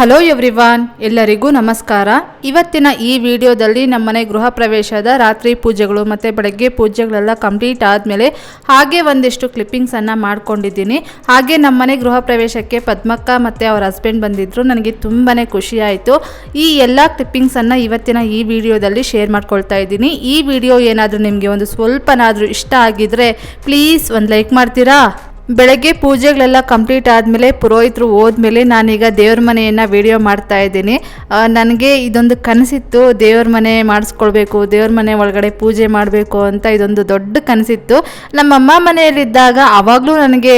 Hello everyone ಎಲ್ಲರಿಗೂ ನಮಸ್ಕಾರ. ಇವತ್ತಿನ ಈ ವಿಡಿಯೋದಲ್ಲಿ ನಮ್ಮನೆ ಗೃಹ ಪ್ರವೇಶದ ರಾತ್ರಿ ಪೂಜೆಗಳು ಮತ್ತು ಬೆಳಗ್ಗೆ ಪೂಜೆಗಳೆಲ್ಲ ಕಂಪ್ಲೀಟ್ ಆದಮೇಲೆ ಹಾಗೆ ಒಂದಿಷ್ಟು ಕ್ಲಿಪ್ಪಿಂಗ್ಸನ್ನು ಮಾಡ್ಕೊಂಡಿದ್ದೀನಿ. ಹಾಗೆ ನಮ್ಮನೆ ಗೃಹ ಪ್ರವೇಶಕ್ಕೆ ಪದ್ಮಕ್ಕ ಮತ್ತು ಅವ್ರ ಹಸ್ಬೆಂಡ್ ಬಂದಿದ್ದರು ನನಗೆ ತುಂಬಾ ಖುಷಿಯಾಯಿತು ಈ ಎಲ್ಲ ಕ್ಲಿಪ್ಪಿಂಗ್ಸನ್ನು ಇವತ್ತಿನ ಈ ವಿಡಿಯೋದಲ್ಲಿ ಶೇರ್ ಮಾಡ್ಕೊಳ್ತಾ ಇದ್ದೀನಿ. ಈ ವಿಡಿಯೋ ಏನಾದರೂ ನಿಮಗೆ ಒಂದು ಸ್ವಲ್ಪನಾದರೂ ಇಷ್ಟ ಆಗಿದ್ದರೆ ಪ್ಲೀಸ್ ಒಂದು ಲೈಕ್ ಮಾಡ್ತೀರಾ? ಬೆಳಗ್ಗೆ ಪೂಜೆಗಳೆಲ್ಲ ಕಂಪ್ಲೀಟ್ ಆದಮೇಲೆ ಪುರೋಹಿತರು ಹೋದ್ಮೇಲೆ ನಾನೀಗ ದೇವ್ರ ಮನೆಯನ್ನು ವಿಡಿಯೋ ಮಾಡ್ತಾ ಇದ್ದೀನಿ. ನನಗೆ ಇದೊಂದು ಕನಸಿತ್ತು, ದೇವ್ರ ಮನೆ ಮಾಡಿಸ್ಕೊಳ್ಬೇಕು, ದೇವ್ರ ಮನೆ ಒಳಗಡೆ ಪೂಜೆ ಮಾಡಬೇಕು ಅಂತ ಇದೊಂದು ದೊಡ್ಡ ಕನಸಿತ್ತು. ನಮ್ಮಮ್ಮ ಮನೆಯಲ್ಲಿದ್ದಾಗ ಆವಾಗಲೂ ನನಗೆ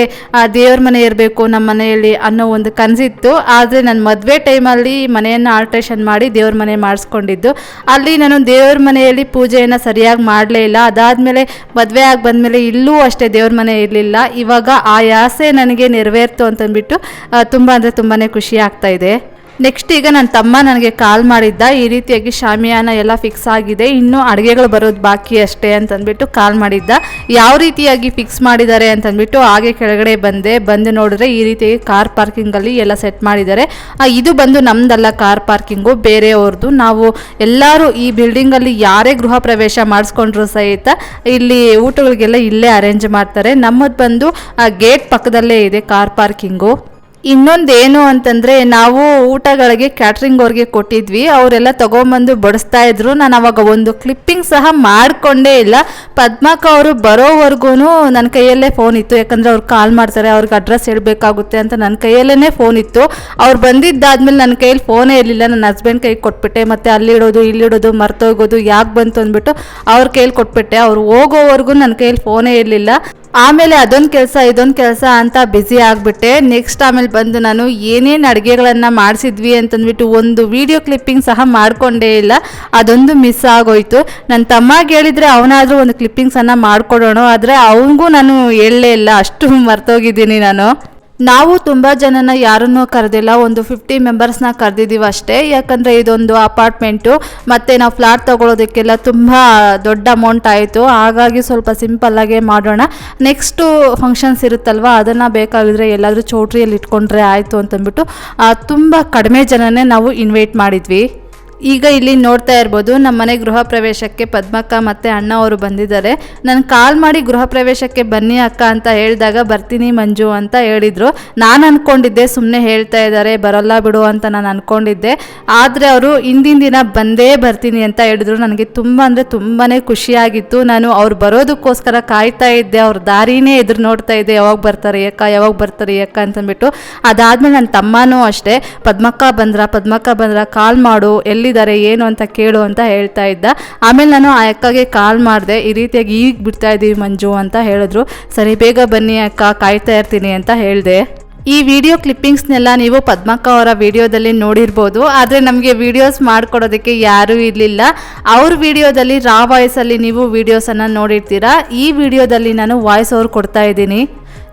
ದೇವ್ರ ಮನೆ ಇರಬೇಕು, ನಮ್ಮ ಮನೆಯಲ್ಲಿ ಅನ್ನೋ ಒಂದು ಕನಸಿತ್ತು. ಆದರೆ ನನ್ನ ಮದುವೆ ಟೈಮಲ್ಲಿ ಮನೆಯನ್ನು ಆಲ್ಟ್ರೇಷನ್ ಮಾಡಿ ದೇವ್ರ ಮನೆ ಮಾಡಿಸ್ಕೊಂಡಿದ್ದು. ಅಲ್ಲಿ ನಾನು ದೇವ್ರ ಮನೆಯಲ್ಲಿ ಪೂಜೆಯನ್ನು ಸರಿಯಾಗಿ ಮಾಡಲೇ ಇಲ್ಲ. ಅದಾದಮೇಲೆ ಮದುವೆ ಆಗಿ ಬಂದಮೇಲೆ ಇಲ್ಲೂ ಅಷ್ಟೇ ದೇವ್ರ ಮನೆ ಇರಲಿಲ್ಲ. ಇವಾಗ ಆ ಆಸೆ ನನಗೆ ನೆರವೇರ್ತು ಅಂತಂದ್ಬಿಟ್ಟು ತುಂಬ ಅಂದರೆ ತುಂಬಾ ಖುಷಿ ಆಗ್ತಾ ಇದೆ. ನೆಕ್ಸ್ಟ್ ಈಗ ನನ್ನ ತಮ್ಮ ನನಗೆ ಕಾಲ್ ಮಾಡಿದ್ದ, ಈ ರೀತಿಯಾಗಿ ಶಾಮಿಯಾನ ಎಲ್ಲ ಫಿಕ್ಸ್ ಆಗಿದೆ, ಇನ್ನೂ ಅಡುಗೆಗಳು ಬರೋದು ಬಾಕಿ ಅಷ್ಟೇ ಅಂತಂದ್ಬಿಟ್ಟು ಕಾಲ್ ಮಾಡಿದ್ದ. ಯಾವ ರೀತಿಯಾಗಿ ಫಿಕ್ಸ್ ಮಾಡಿದ್ದಾರೆ ಅಂತಂದ್ಬಿಟ್ಟು ಹಾಗೆ ಕೆಳಗಡೆ ಬಂದೆ, ಬಂದು ನೋಡಿದ್ರೆ ಈ ರೀತಿಯಾಗಿ ಕಾರ್ ಪಾರ್ಕಿಂಗಲ್ಲಿ ಎಲ್ಲ ಸೆಟ್ ಮಾಡಿದ್ದಾರೆ. ಇದು ಬಂದು ನಮ್ಮದಲ್ಲ ಕಾರ್ ಪಾರ್ಕಿಂಗು ಬೇರೆಯವ್ರದ್ದು ನಾವು ಎಲ್ಲರೂ ಈ ಬಿಲ್ಡಿಂಗಲ್ಲಿ ಯಾರೇ ಗೃಹ ಪ್ರವೇಶ ಮಾಡಿಸ್ಕೊಂಡ್ರು ಸಹಿತ ಇಲ್ಲಿ ಊಟಗಳಿಗೆಲ್ಲ ಇಲ್ಲೇ ಅರೇಂಜ್ ಮಾಡ್ತಾರೆ. ನಮ್ಮದು ಬಂದು ಗೇಟ್ ಪಕ್ಕದಲ್ಲೇ ಇದೆ ಕಾರ್ ಪಾರ್ಕಿಂಗು ಇನ್ನೊಂದೇನು ಅಂತಂದರೆ ನಾವು ಊಟಗಳಿಗೆ ಕ್ಯಾಟ್ರಿಂಗ್ ಅವ್ರಿಗೆ ಕೊಟ್ಟಿದ್ವಿ, ಅವರೆಲ್ಲ ತೊಗೊಂಬಂದು ಬಡಿಸ್ತಾ ಇದ್ರು. ನಾನು ಅವಾಗ ಒಂದು ಕ್ಲಿಪ್ಪಿಂಗ್ ಸಹ ಮಾಡಿಕೊಂಡೇ ಇಲ್ಲ. ಪದ್ಮಕ್ಕ ಅವರು ಬರೋವರೆಗೂ ನನ್ನ ಕೈಯಲ್ಲೇ ಫೋನ್ ಇತ್ತು. ಯಾಕಂದರೆ ಅವ್ರು ಕಾಲ್ ಮಾಡ್ತಾರೆ, ಅವ್ರಿಗೆ ಅಡ್ರೆಸ್ ಹೇಳಬೇಕಾಗುತ್ತೆ ಅಂತ ನನ್ನ ಕೈಯಲ್ಲೇ ಫೋನ್ ಇತ್ತು. ಅವ್ರು ಬಂದಿದ್ದಾದ್ಮೇಲೆ ನನ್ನ ಕೈಯಲ್ಲಿ ಫೋನೇ ಇರಲಿಲ್ಲ. ನನ್ನ ಹಸ್ಬೆಂಡ್ ಕೈಗೆ ಕೊಟ್ಬಿಟ್ಟೆ, ಮತ್ತು ಅಲ್ಲಿಡೋದು ಇಲ್ಲಿಡೋದು ಮರ್ತೋಗೋದು, ಯಾಕೆ ಬಂತು ಅಂದ್ಬಿಟ್ಟು ಅವ್ರ ಕೈಯಲ್ಲಿ ಕೊಟ್ಬಿಟ್ಟೆ. ಅವ್ರು ಹೋಗೋವರೆಗೂ ನನ್ನ ಕೈಯಲ್ಲಿ ಫೋನೇ ಇರಲಿಲ್ಲ. ಆಮೇಲೆ ಅದೊಂದು ಕೆಲಸ, ಇದೊಂದು ಕೆಲಸ ಅಂತ ಬ್ಯುಸಿ ಆಗಿಬಿಟ್ಟೆ. ನೆಕ್ಸ್ಟ್ ಆಮೇಲೆ ಬಂದು ನಾನು ಏನೇನು ಅಡುಗೆಗಳನ್ನು ಮಾಡಿಸಿದ್ವಿ ಅಂತಂದ್ಬಿಟ್ಟು ಒಂದು ವಿಡಿಯೋ ಕ್ಲಿಪ್ಪಿಂಗ್ ಸಹ ಮಾಡಿಕೊಂಡೇ ಇಲ್ಲ. ಅದೊಂದು ಮಿಸ್ ಆಗೋಯ್ತು. ನನ್ನ ತಮ್ಮಗೆ ಹೇಳಿದರೆ ಅವನಾದರೂ ಒಂದು ಕ್ಲಿಪ್ಪಿಂಗ್ಸನ್ನು ಮಾಡಿಕೊಡೋಣ, ಆದರೆ ಅವನಿಗೂ ನಾನು ಹೇಳಲೇ ಇಲ್ಲ. ಅಷ್ಟು ಮರ್ತೋಗಿದ್ದೀನಿ ನಾನು. ನಾವು ತುಂಬ ಜನನ ಯಾರನ್ನೂ ಕರೆದಿಲ್ಲ, ಒಂದು ಫಿಫ್ಟಿ ಮೆಂಬರ್ಸ್ನ ಕರೆದಿದ್ದೀವಿ ಅಷ್ಟೇ. ಯಾಕಂದರೆ ಇದೊಂದು ಅಪಾರ್ಟ್ಮೆಂಟು ಮತ್ತು ನಾವು ಫ್ಲಾಟ್ ತೊಗೊಳೋದಕ್ಕೆಲ್ಲ ತುಂಬ ದೊಡ್ಡ ಅಮೌಂಟ್ ಆಯಿತು. ಹಾಗಾಗಿ ಸ್ವಲ್ಪ ಸಿಂಪಲ್ಲಾಗೆ ಮಾಡೋಣ. ನೆಕ್ಸ್ಟು ಫಂಕ್ಷನ್ಸ್ ಇರುತ್ತಲ್ವ, ಅದನ್ನು ಬೇಕಾಗಿದ್ರೆ ಎಲ್ಲಾದರೂ ಚೌಟ್ರಿಯಲ್ಲಿ ಇಟ್ಕೊಂಡ್ರೆ ಆಯಿತು ಅಂತಂದ್ಬಿಟ್ಟು ತುಂಬ ಕಡಿಮೆ ಜನನೇ ನಾವು ಇನ್ವೈಟ್ ಮಾಡಿದ್ವಿ. ಈಗ ಇಲ್ಲಿ ನೋಡ್ತಾ ಇರ್ಬೋದು, ನಮ್ಮ ಮನೆ ಗೃಹ ಪ್ರವೇಶಕ್ಕೆ ಪದ್ಮಕ್ಕ ಮತ್ತು ಅಣ್ಣ ಅವರು ಬಂದಿದ್ದಾರೆ. ನಾನು ಕಾಲ್ ಮಾಡಿ ಗೃಹ ಪ್ರವೇಶಕ್ಕೆ ಬನ್ನಿ ಅಕ್ಕ ಅಂತ ಹೇಳಿದಾಗ ಬರ್ತೀನಿ ಮಂಜು ಅಂತ ಹೇಳಿದರು. ನಾನು ಅಂದ್ಕೊಂಡಿದ್ದೆ ಸುಮ್ಮನೆ ಹೇಳ್ತಾ ಇದ್ದಾರೆ ಬರೋಲ್ಲ ಬಿಡು ಅಂತ ನಾನು ಅಂದ್ಕೊಂಡಿದ್ದೆ ಆದರೆ ಅವರು ಹಿಂದಿನ ದಿನ ಬಂದೇ ಬರ್ತೀನಿ ಅಂತ ಹೇಳಿದ್ರು. ನನಗೆ ತುಂಬ ಅಂದರೆ ತುಂಬಾ ಖುಷಿಯಾಗಿತ್ತು. ನಾನು ಅವ್ರು ಬರೋದಕ್ಕೋಸ್ಕರ ಕಾಯ್ತಾ ಇದ್ದೆ, ಅವ್ರ ದಾರಿನೇ ಎದುರು ನೋಡ್ತಾ ಇದ್ದೆ, ಯಾವಾಗ ಬರ್ತಾರೆ ಅಕ್ಕ, ಯಾವಾಗ ಬರ್ತಾರೆ ಅಕ್ಕ ಅಂತಂದ್ಬಿಟ್ಟು. ಅದಾದಮೇಲೆ ನನ್ನ ತಮ್ಮನೂ ಅಷ್ಟೇ, ಪದ್ಮಕ್ಕ ಬಂದ್ರ ಪದ್ಮಕ್ಕ ಬಂದ್ರ ಕಾಲ್ ಮಾಡು ಎಲ್ಲಿದ್ದಾರೆ ಏನು ಅಂತ ಕೇಳು ಅಂತ ಹೇಳ್ತಾ ಇದ್ದ. ಆಮೇಲೆ ನಾನು ಆ ಅಕ್ಕಗೆ ಕಾಲ್ ಮಾಡಿದೆ, ಈ ರೀತಿಯಾಗಿ ಈಗ ಬಿಡ್ತಾ ಇದ್ದೀವಿ ಮಂಜು ಅಂತ ಹೇಳಿದ್ರು. ಸರಿ, ಬೇಗ ಬನ್ನಿ ಅಕ್ಕ, ಕಾಯ್ತಾ ಇರ್ತೀನಿ ಅಂತ ಹೇಳಿದೆ. ಈ ವಿಡಿಯೋ ಕ್ಲಿಪ್ಪಿಂಗ್ಸ್ನೆಲ್ಲ ನೀವು ಪದ್ಮಕ್ಕ ಅವರ ವಿಡಿಯೋದಲ್ಲಿ ನೋಡಿರ್ಬೋದು. ಆದರೆ ನಮಗೆ ವಿಡಿಯೋಸ್ ಮಾಡಿಕೊಡೋದಕ್ಕೆ ಯಾರೂ ಇರಲಿಲ್ಲ. ಅವ್ರ ವಿಡಿಯೋದಲ್ಲಿ ರಾ ವಾಯ್ಸಲ್ಲಿ ನೀವು ವಿಡಿಯೋಸನ್ನು ನೋಡಿರ್ತೀರಾ. ಈ ವಿಡಿಯೋದಲ್ಲಿ ನಾನು ವಾಯ್ಸ್ ಓವರ್ ಕೊಡ್ತಾ ಇದ್ದೀನಿ.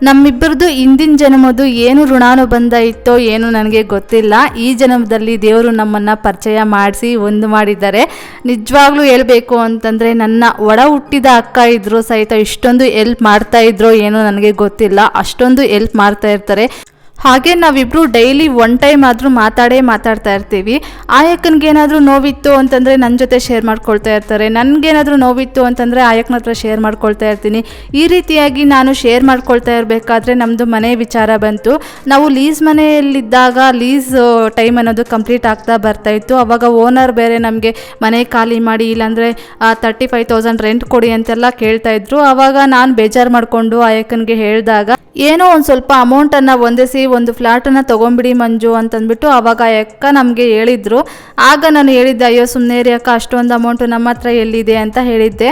ನಮ್ಮಿಬ್ಬರದು ಹಿಂದಿನ ಜನ್ಮದ್ದು ಏನು ಋಣಾನುಬಂಧ ಇತ್ತೋ ಏನು ನನಗೆ ಗೊತ್ತಿಲ್ಲ. ಈ ಜನ್ಮದಲ್ಲಿ ದೇವರು ನಮ್ಮನ್ನು ಪರಿಚಯ ಮಾಡಿಸಿ ಒಂದು ಮಾಡಿದ್ದಾರೆ. ನಿಜವಾಗ್ಲೂ ಹೇಳಬೇಕು ಅಂತಂದರೆ ನನ್ನ ಒಡ ಹುಟ್ಟಿದ ಅಕ್ಕ ಇದ್ದರೂ ಸಹಿತ ಇಷ್ಟೊಂದು ಎಲ್ಪ್ ಮಾಡ್ತಾ ಇದ್ರೋ ಏನೋ ನನಗೆ ಗೊತ್ತಿಲ್ಲ. ಅಷ್ಟೊಂದು ಎಲ್ಪ್ ಮಾಡ್ತಾ ಇರ್ತಾರೆ. ಹಾಗೆ ನಾವಿಬ್ಬರು ಡೈಲಿ ಒನ್ ಟೈಮ್ ಆದರೂ ಮಾತಾಡೇ ಮಾತಾಡ್ತಾ ಇರ್ತೀವಿ. ಆಯಕ್ಕನಿಗೇನಾದರೂ ನೋವಿತ್ತು ಅಂತಂದರೆ ನನ್ನ ಜೊತೆ ಶೇರ್ ಮಾಡ್ಕೊಳ್ತಾ ಇರ್ತಾರೆ. ನನಗೇನಾದರೂ ನೋವಿತ್ತು ಅಂತಂದರೆ ಆಯಕ್ಕನ ಹತ್ರ ಶೇರ್ ಮಾಡ್ಕೊಳ್ತಾ ಇರ್ತೀನಿ. ಈ ರೀತಿಯಾಗಿ ನಾನು ಶೇರ್ ಮಾಡ್ಕೊಳ್ತಾ ಇರಬೇಕಾದ್ರೆ ನಮ್ಮದು ಮನೆ ವಿಚಾರ ಬಂತು. ನಾವು ಲೀಸ್ ಮನೆಯಲ್ಲಿದ್ದಾಗ ಲೀಸ್ ಟೈಮ್ ಅನ್ನೋದು ಕಂಪ್ಲೀಟ್ ಆಗ್ತಾ ಬರ್ತಾ ಇತ್ತು. ಅವಾಗ ಓನರ್ ಬೇರೆ ನಮಗೆ ಮನೆ ಖಾಲಿ ಮಾಡಿ ಇಲ್ಲಾಂದರೆ ತರ್ಟಿ ಫೈವ್ ತೌಸಂಡ್ ರೆಂಟ್ ಕೊಡಿ ಅಂತೆಲ್ಲ ಕೇಳ್ತಾ ಇದ್ರು. ಆವಾಗ ನಾನು ಬೇಜಾರು ಮಾಡಿಕೊಂಡು ಆಯಕ್ಕನಿಗೆ ಹೇಳಿದಾಗ ಏನೋ ಒಂದು ಸ್ವಲ್ಪ ಅಮೌಂಟನ್ನು ಹೊಂದಿಸಿ ಒಂದು ಫ್ಲ್ಯಾಟನ್ನು ತೊಗೊಂಬಿಡಿ ಮಂಜು ಅಂತಂದ್ಬಿಟ್ಟು ಆವಾಗ ಅಕ್ಕ ನಮಗೆ ಹೇಳಿದ್ರು. ಆಗ ನಾನು ಹೇಳಿದ್ದೆ, ಅಯ್ಯೋ ಸುಮ್ಮನೆ ಅಕ್ಕ, ಅಷ್ಟೊಂದು ಅಮೌಂಟು ನಮ್ಮ ಹತ್ರ ಎಲ್ಲಿದೆ? ಅಂತ ಹೇಳಿದ್ದೆ.